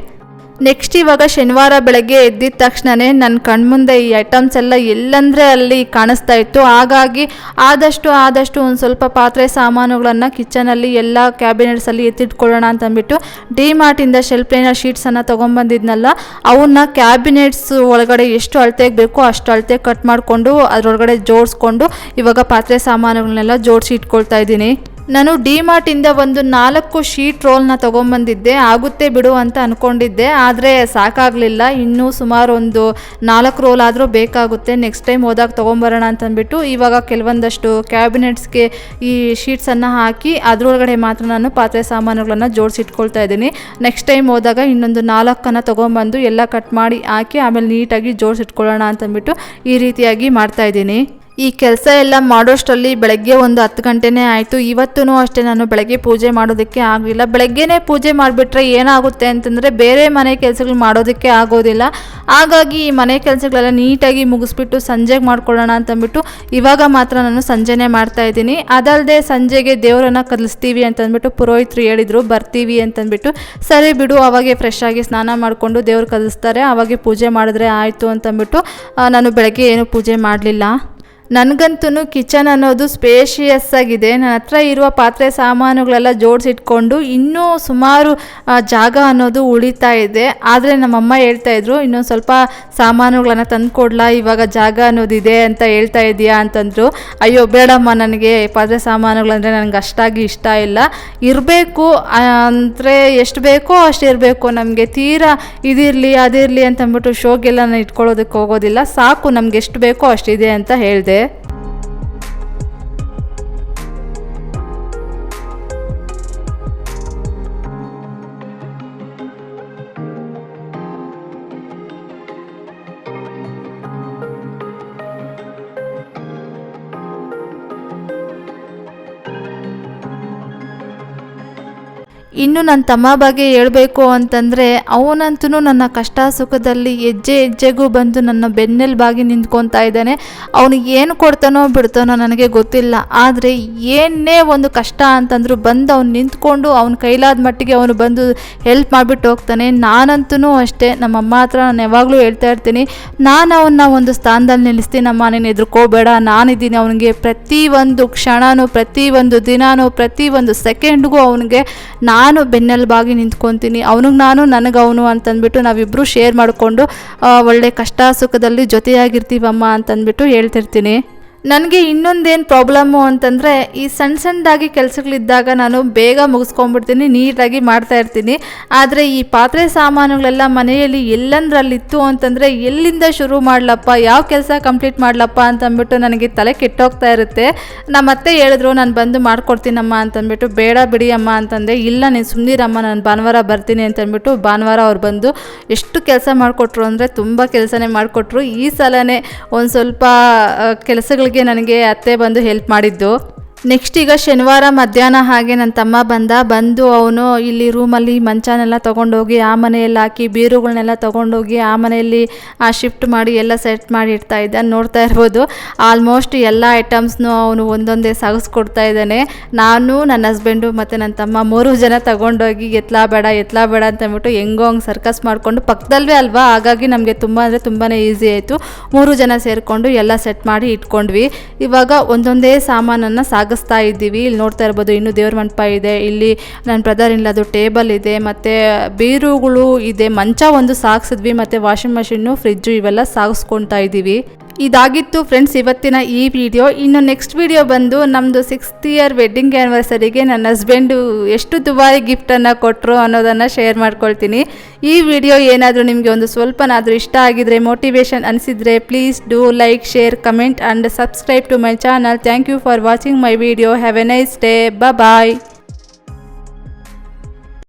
ನೆಕ್ಸ್ಟ್ ಇವಾಗ ಶನಿವಾರ ಬೆಳಗ್ಗೆ ಎದ್ದಿದ ತಕ್ಷಣವೇ ನನ್ನ ಕಣ್ಮುಂದೆ ಈ ಐಟಮ್ಸ್ ಎಲ್ಲ ಎಲ್ಲಂದರೆ ಅಲ್ಲಿ ಕಾಣಿಸ್ತಾ ಇತ್ತು. ಹಾಗಾಗಿ ಆದಷ್ಟು ಆದಷ್ಟು ಒಂದು ಸ್ವಲ್ಪ ಪಾತ್ರೆ ಸಾಮಾನುಗಳನ್ನು ಕಿಚನಲ್ಲಿ ಎಲ್ಲ ಕ್ಯಾಬಿನೆಟ್ಸಲ್ಲಿ ಎತ್ತಿಟ್ಕೊಳ್ಳೋಣ ಅಂತಂದ್ಬಿಟ್ಟು ಡಿ ಮಾರ್ಟಿಂದ ಶೆಲ್ಫ್ ಲೈನರ್ ಶೀಟ್ಸನ್ನು ತೊಗೊಂಬಂದಿದ್ನಲ್ಲ ಅವನ್ನ ಕ್ಯಾಬಿನೆಟ್ಸ್ ಒಳಗಡೆ ಎಷ್ಟು ಅಳತೆಗೆ ಬೇಕೋ ಅಷ್ಟು ಅಳತೆ ಕಟ್ ಮಾಡಿಕೊಂಡು ಅದರೊಳಗಡೆ ಜೋಡಿಸ್ಕೊಂಡು ಇವಾಗ ಪಾತ್ರೆ ಸಾಮಾನುಗಳನ್ನೆಲ್ಲ ಜೋಡಿಸಿ ಇಟ್ಕೊಳ್ತಾ ಇದ್ದೀನಿ. ನಾನು ಡಿ ಮಾರ್ಟಿಂದ ಒಂದು ನಾಲ್ಕು ಶೀಟ್ ರೋಲ್ನ ತೊಗೊಂಬಂದಿದ್ದೆ, ಆಗುತ್ತೆ ಬಿಡು ಅಂತ ಅಂದ್ಕೊಂಡಿದ್ದೆ ಆದರೆ ಸಾಕಾಗಲಿಲ್ಲ. ಇನ್ನೂ ಸುಮಾರು ಒಂದು ನಾಲ್ಕು ರೋಲ್ ಆದರೂ ಬೇಕಾಗುತ್ತೆ ನೆಕ್ಸ್ಟ್ ಟೈಮ್ ಹೋದಾಗ ತೊಗೊಂಬರೋಣ ಅಂತಂದ್ಬಿಟ್ಟು ಇವಾಗ ಕೆಲವೊಂದಷ್ಟು ಕ್ಯಾಬಿನೆಟ್ಸ್ಗೆ ಈ ಶೀಟ್ಸನ್ನು ಹಾಕಿ, ಅದರೊಳಗಡೆ ಮಾತ್ರ ನಾನು ಪಾತ್ರೆ ಸಾಮಾನುಗಳನ್ನು ಜೋಡಿಸಿಟ್ಕೊಳ್ತಾ ಇದ್ದೀನಿ. ನೆಕ್ಸ್ಟ್ ಟೈಮ್ ಹೋದಾಗ ಇನ್ನೊಂದು ನಾಲ್ಕನ್ನು ತೊಗೊಂಬಂದು ಎಲ್ಲ ಕಟ್ ಮಾಡಿ ಹಾಕಿ, ಆಮೇಲೆ ನೀಟಾಗಿ ಜೋಡಿಸಿಟ್ಕೊಳ್ಳೋಣ ಅಂತಂದ್ಬಿಟ್ಟು ಈ ರೀತಿಯಾಗಿ ಮಾಡ್ತಾ ಇದ್ದೀನಿ. ಈ ಕೆಲಸ ಎಲ್ಲ ಮಾಡೋಷ್ಟರಲ್ಲಿ ಬೆಳಗ್ಗೆ ಒಂದು ಹತ್ತು ಗಂಟೆನೇ ಆಯಿತು. ಇವತ್ತೂ ಅಷ್ಟೇ ನಾನು ಬೆಳಗ್ಗೆ ಪೂಜೆ ಮಾಡೋದಕ್ಕೆ ಆಗಲಿಲ್ಲ. ಬೆಳಗ್ಗೆನೇ ಪೂಜೆ ಮಾಡಿಬಿಟ್ರೆ ಏನಾಗುತ್ತೆ ಅಂತಂದರೆ ಬೇರೆ ಮನೆ ಕೆಲಸಗಳು ಮಾಡೋದಕ್ಕೆ ಆಗೋದಿಲ್ಲ. ಹಾಗಾಗಿ ಈ ಮನೆ ಕೆಲಸಗಳೆಲ್ಲ ನೀಟಾಗಿ ಮುಗಿಸ್ಬಿಟ್ಟು ಸಂಜೆಗೆ ಮಾಡ್ಕೊಳ್ಳೋಣ ಅಂತಂದ್ಬಿಟ್ಟು ಇವಾಗ ಮಾತ್ರ ನಾನು ಸಂಜೆನೇ ಮಾಡ್ತಾ ಇದ್ದೀನಿ. ಅದಲ್ಲದೆ ಸಂಜೆಗೆ ದೇವರನ್ನ ಕಲಿಸ್ತೀವಿ ಅಂತಂದ್ಬಿಟ್ಟು ಪುರೋಹಿತರು ಹೇಳಿದರು, ಬರ್ತೀವಿ ಅಂತಂದ್ಬಿಟ್ಟು ಸರಿ ಬಿಡು, ಅವಾಗೆ ಫ್ರೆಶ್ ಆಗಿ ಸ್ನಾನ ಮಾಡಿಕೊಂಡು ದೇವ್ರು ಕಲಿಸ್ತಾರೆ, ಅವಾಗೆ ಪೂಜೆ ಮಾಡಿದ್ರೆ ಆಯಿತು ಅಂತಂದ್ಬಿಟ್ಟು ನಾನು ಬೆಳಗ್ಗೆ ಏನು ಪೂಜೆ ಮಾಡಲಿಲ್ಲ. ನನಗಂತೂ ಕಿಚನ್ ಅನ್ನೋದು ಸ್ಪೇಷಿಯಸ್ ಆಗಿದೆ. ನನ್ನ ಹತ್ರ ಇರುವ ಪಾತ್ರೆ ಸಾಮಾನುಗಳೆಲ್ಲ ಜೋಡಿಸಿಟ್ಕೊಂಡು ಇನ್ನೂ ಸುಮಾರು ಜಾಗ ಅನ್ನೋದು ಉಳಿತಾ ಇದೆ. ಆದರೆ ನಮ್ಮಮ್ಮ ಹೇಳ್ತಾ ಇದ್ರು, ಇನ್ನೊಂದು ಸ್ವಲ್ಪ ಸಾಮಾನುಗಳನ್ನು ತಂದ್ಕೊಡ್ಲಾ, ಇವಾಗ ಜಾಗ ಅನ್ನೋದಿದೆ ಅಂತ ಹೇಳ್ತಾ ಇದೀಯಾ? ಅಂತಂದರು. ಅಯ್ಯೋ, ಬೇಡಮ್ಮ, ನನಗೆ ಪಾತ್ರೆ ಸಾಮಾನುಗಳಂದರೆ ನನಗೆ ಅಷ್ಟಾಗಿ ಇಷ್ಟ ಇಲ್ಲ. ಇರಬೇಕು ಅಂದರೆ ಎಷ್ಟು ಬೇಕೋ ಅಷ್ಟು ಇರಬೇಕು. ನಮಗೆ ತೀರಾ ಇದಿರಲಿ, ಅದಿರಲಿ ಅಂತಂದ್ಬಿಟ್ಟು ಶೋಗೆಲ್ಲ ನಾನು ಇಟ್ಕೊಳ್ಳೋದಕ್ಕೆ ಹೋಗೋದಿಲ್ಲ. ಸಾಕು, ನಮ್ಗೆ ಎಷ್ಟು ಬೇಕೋ ಅಷ್ಟಿದೆ ಅಂತ ಹೇಳಿದೆ. ಇನ್ನು ನನ್ನ ತಮ್ಮ ಬಗ್ಗೆ ಹೇಳಬೇಕು ಅಂತಂದರೆ ಅವನಂತೂ ನನ್ನ ಕಷ್ಟ ಸುಖದಲ್ಲಿ ಹೆಜ್ಜೆ ಹೆಜ್ಜೆಗೂ ಬಂದು ನನ್ನ ಬೆನ್ನೆಲುಬಾಗಿ ನಿಂತ್ಕೊತಾ ಇದ್ದಾನೆ. ಅವನಿಗೆ ಏನು ಕೊಡ್ತಾನೋ ಬಿಡ್ತಾನೋ ನನಗೆ ಗೊತ್ತಿಲ್ಲ. ಆದರೆ ಏನೇ ಒಂದು ಕಷ್ಟ ಅಂತಂದರೂ ಬಂದು ಅವ್ನು ನಿಂತ್ಕೊಂಡು ಅವ್ನ ಕೈಲಾದ ಮಟ್ಟಿಗೆ ಅವನು ಬಂದು ಹೆಲ್ಪ್ ಮಾಡಿಬಿಟ್ಟು ಹೋಗ್ತಾನೆ. ನಾನಂತೂ ಅಷ್ಟೇ ನಮ್ಮಮ್ಮ ಹತ್ರ ನಾನು ಯಾವಾಗಲೂ ಹೇಳ್ತಾ ಇರ್ತೀನಿ, ನಾನು ಅವನ್ನ ಒಂದು ಸ್ಥಾನದಲ್ಲಿ ನಿಲ್ಲಿಸ್ತೀನಮ್ಮ ನೀನು ಎದುರ್ಕೋಬೇಡ ನಾನಿದ್ದೀನಿ ಅವನಿಗೆ ಪ್ರತಿ ಒಂದು ಕ್ಷಣನೂ ಪ್ರತಿ ಒಂದು ದಿನಾನೂ ಪ್ರತಿ ಒಂದು ಸೆಕೆಂಡ್ಗೂ ಅವನಿಗೆ ನಾನು ಬೆನ್ನೆಲುಬಾಗಿ ನಿಂತ್ಕೊತೀನಿ, ಅವನಿಗೆ ನಾನು ನನಗೆ ಅವನು ಅಂತಂದ್ಬಿಟ್ಟು ನಾವಿಬ್ಬರು ಶೇರ್ ಮಾಡಿಕೊಂಡು ಒಳ್ಳೆ ಕಷ್ಟ ಸುಖದಲ್ಲಿ ಜೊತೆಯಾಗಿರ್ತೀವಮ್ಮ ಅಂತಂದ್ಬಿಟ್ಟು ಹೇಳ್ತಿರ್ತೀನಿ. ನನಗೆ ಇನ್ನೊಂದೇನು ಪ್ರಾಬ್ಲಮ್ಮು ಅಂತಂದರೆ, ಈ ಸಣ್ಣ ಸಣ್ಣದಾಗಿ ಕೆಲಸಗಳಿದ್ದಾಗ ನಾನು ಬೇಗ ಮುಗಿಸ್ಕೊಂಡ್ಬಿಡ್ತೀನಿ, ನೀಟಾಗಿ ಮಾಡ್ತಾ ಇರ್ತೀನಿ. ಆದರೆ ಈ ಪಾತ್ರೆ ಸಾಮಾನುಗಳೆಲ್ಲ ಮನೆಯಲ್ಲಿ ಎಲ್ಲಂದ್ರಲ್ಲಿತ್ತು ಅಂತಂದರೆ, ಎಲ್ಲಿಂದ ಶುರು ಮಾಡಲಪ್ಪ, ಯಾವ ಕೆಲಸ ಕಂಪ್ಲೀಟ್ ಮಾಡಲಪ್ಪ ಅಂತಂದ್ಬಿಟ್ಟು ನನಗೆ ತಲೆ ಕೆಟ್ಟೋಗ್ತಾ ಇರುತ್ತೆ. ನಮ್ಮ ಅತ್ತೆ ಹೇಳಿದ್ರು, ನಾನು ಬಂದು ಮಾಡ್ಕೊಡ್ತೀನಮ್ಮ ಅಂತಂದ್ಬಿಟ್ಟು, ಬೇಡ ಬಿಡಿ ಅಮ್ಮ ಅಂತಂದೆ. ಇಲ್ಲ ನೀನು ಸುಮ್ಮನಿರಮ್ಮ ನಾನು ಭಾನುವಾರ ಬರ್ತೀನಿ ಅಂತಂದ್ಬಿಟ್ಟು, ಭಾನುವಾರ ಅವ್ರು ಬಂದು ಎಷ್ಟು ಕೆಲಸ ಮಾಡಿಕೊಟ್ರು ಅಂದರೆ ತುಂಬ ಕೆಲಸನೇ ಮಾಡಿಕೊಟ್ರು. ಈ ಸಲನೇ ಒಂದು ಸ್ವಲ್ಪ ಕೆಲಸಗಳಿಗೆ ನನಗೆ ಅತ್ತೆ ಬಂದು ಹೆಲ್ಪ್ ಮಾಡಿದ್ದು. ನೆಕ್ಸ್ಟ್ ಈಗ ಶನಿವಾರ ಮಧ್ಯಾಹ್ನ ಹಾಗೆ ನನ್ನ ತಮ್ಮ ಬಂದ. ಬಂದು ಅವನು ಇಲ್ಲಿ ರೂಮಲ್ಲಿ ಮಂಚನೆಲ್ಲ ತೊಗೊಂಡೋಗಿ, ಆ ಮನೆಯಲ್ಲಿ ಹಾಕಿ ಬೀರುಗಳನ್ನೆಲ್ಲ ತೊಗೊಂಡೋಗಿ, ಆ ಮನೆಯಲ್ಲಿ ಆ ಶಿಫ್ಟ್ ಮಾಡಿ ಎಲ್ಲ ಸೆಟ್ ಮಾಡಿ ಇಡ್ತಾ ಇದ್ದ. ನೋಡ್ತಾ ಇರ್ಬೋದು ಆಲ್ಮೋಸ್ಟ್ ಎಲ್ಲ ಐಟಮ್ಸ್ನು ಅವನು ಒಂದೊಂದೇ ಸಾಗಿಸ್ಕೊಡ್ತಾ ಇದ್ದಾನೆ. ನಾನು, ನನ್ನ ಹಸ್ಬೆಂಡು ಮತ್ತು ನನ್ನ ತಮ್ಮ ಮೂರು ಜನ ತೊಗೊಂಡೋಗಿ, ಎತ್ಲಾ ಬೇಡ ಎತ್ಲಾ ಬೇಡ ಅಂತ ಅಂದ್ಬಿಟ್ಟು ಹೆಂಗೋ ಹಂಗೆ ಸರ್ಕಸ್ ಮಾಡಿಕೊಂಡು, ಪಕ್ಕದಲ್ವೇ ಅಲ್ವಾ? ಹಾಗಾಗಿ ನಮಗೆ ತುಂಬ ಅಂದರೆ ತುಂಬಾ ಈಸಿ ಆಯಿತು. ಮೂರು ಜನ ಸೇರಿಕೊಂಡು ಎಲ್ಲ ಸೆಟ್ ಮಾಡಿ ಇಟ್ಕೊಂಡ್ವಿ. ಇವಾಗ ಒಂದೊಂದೇ ಸಾಮಾನನ್ನು ಸಾಗಿಸ್ತಾ ಇದ್ದೀವಿ. ಇಲ್ಲಿ ನೋಡ್ತಾ ಇರ್ಬೋದು ಇನ್ನು ದೇವ್ರ ಮಂಟಪ ಇದೆ. ಇಲ್ಲಿ ನನ್ನ ಬ್ರದರ್ ಇಲ್ಲದು ಟೇಬಲ್ ಇದೆ. ಮತ್ತು ಬೀರುಗಳು ಇದೆ. ಮಂಚ ಒಂದು ಸಾಗಿಸಿದ್ವಿ. ಮತ್ತು ವಾಷಿಂಗ್ ಮಷಿನ್ನು ಫ್ರಿಜ್ಜು ಇವೆಲ್ಲ ಸಾಗಿಸ್ಕೊತಾ ಇದ್ದೀವಿ. ಇದಾಗಿತ್ತು ಫ್ರೆಂಡ್ಸ್ ಇವತ್ತಿನ ಈ ವಿಡಿಯೋ ಇನ್ನು ನೆಕ್ಸ್ಟ್ ವಿಡಿಯೋ ಬಂದು ನಮ್ಮದು ಸಿಕ್ಸ್ತ್ ಇಯರ್ ವೆಡ್ಡಿಂಗ್ ಆ್ಯನಿವರ್ಸರಿಗೆ ನನ್ನ ಹಸ್ಬೆಂಡು ಎಷ್ಟು ದುಬಾರಿ ಗಿಫ್ಟನ್ನು ಕೊಟ್ಟರು ಅನ್ನೋದನ್ನು ಶೇರ್ ಮಾಡ್ಕೊಳ್ತೀನಿ. ಈ ವಿಡಿಯೋ ಏನಾದರೂ ನಿಮಗೆ ಒಂದು ಸ್ವಲ್ಪನಾದರೂ ಇಷ್ಟ ಆಗಿದ್ರೆ motivation ಅನಿಸಿದರೆ please do like share comment and subscribe to my channel thank you for watching my video have a nice day bye